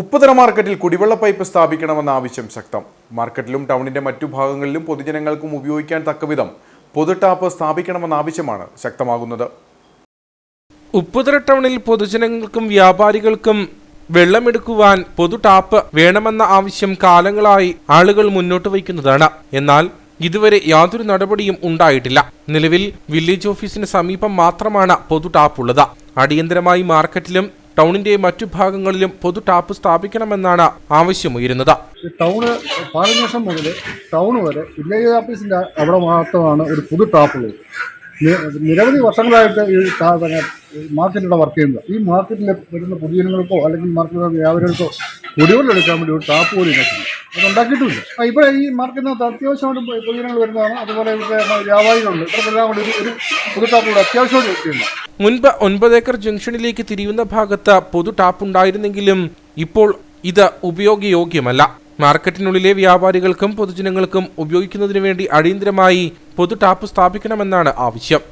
ഉപ്പുതറ മാർക്കറ്റിൽ കുടിവെള്ള പൈപ്പ് സ്ഥാപിക്കണമെന്ന ആവശ്യം ശക്തം. മാർക്കറ്റിലും ടൗണിന്റെ മറ്റു ഭാഗങ്ങളിലും പൊതുജനങ്ങൾക്കും ഉപയോഗിക്കാൻ തക്കവിധം പൊതു ടാപ്പ് സ്ഥാപിക്കണമെന്ന ആവശ്യമാണ് ശക്തമാകുന്നത്. ഉപ്പുതറ ടൗണിൽ പൊതുജനങ്ങൾക്കും വ്യാപാരികൾക്കും വെള്ളമെടുക്കുവാൻ പൊതു ടാപ്പ് വേണമെന്ന ആവശ്യം കാലങ്ങളായി ആളുകൾ മുന്നോട്ട് വയ്ക്കുന്നതാണ്. എന്നാൽ ഇതുവരെ യാതൊരു നടപടിയും ഉണ്ടായിട്ടില്ല. നിലവിൽ വില്ലേജ് ഓഫീസിന് സമീപം മാത്രമാണ് പൊതു ടാപ്പ് ഉള്ളത്. അടിയന്തരമായി മാർക്കറ്റിലും ടൗണിന്റെ മറ്റു ഭാഗങ്ങളിലും പൊതു ടാപ്പ് സ്ഥാപിക്കണമെന്നാണ് ആവശ്യമുയരുന്നത്. ടൗണ് പാലനേഷം മുതൽ ടൗൺ വരെ വില്ലേജ് ഓഫീസിന്റെ അവിടെ മാത്രമാണ് ഒരു പുതു ടാപ്പ് ഉള്ളത് നിരവധി വർഷങ്ങളായിട്ട് ഈ മാർക്കറ്റിലൂടെ വർക്ക് ചെയ്യുന്നത്. ഈ മാർക്കറ്റിൽ വരുന്ന പൊതുജനങ്ങൾക്കോ അല്ലെങ്കിൽ മാർക്കറ്റിലെ വ്യാപാരികൾക്കോ കുടിവെള്ളം എടുക്കാൻ വേണ്ടി ഒരു ടാപ്പ് പോലും ഇല്ലായിരുന്നു അത് ഉണ്ടാക്കിയിട്ടുമില്ല ആ, ഇവിടെ ഈ മാർക്കറ്റിനകത്ത് അത്യാവശ്യമായിട്ട് പൊതുജനങ്ങൾ വരുന്നതാണ്. അതുപോലെ ഇവിടെ വ്യാപാരികളുണ്ട്. ഇവർക്കെല്ലാം കൂടി ഒരു ഒരു പുതു അത്യാവശ്യമായിട്ട് കിട്ടിയില്ല മുൻപ് ഒൻപത് ഏക്കർ ജംഗ്ഷനിലേക്ക് തിരിയുന്ന ഭാഗത്ത് പൊതു ടാപ്പ് ഉണ്ടായിരുന്നെങ്കിലും ഇപ്പോൾ ഇത് ഉപയോഗയോഗ്യമല്ല. മാർക്കറ്റിനുള്ളിലെ വ്യാപാരികൾക്കും പൊതുജനങ്ങൾക്കും ഉപയോഗിക്കുന്നതിനു വേണ്ടി അടിയന്തരമായി പൊതു ടാപ്പ് സ്ഥാപിക്കണമെന്നാണ് ആവശ്യം.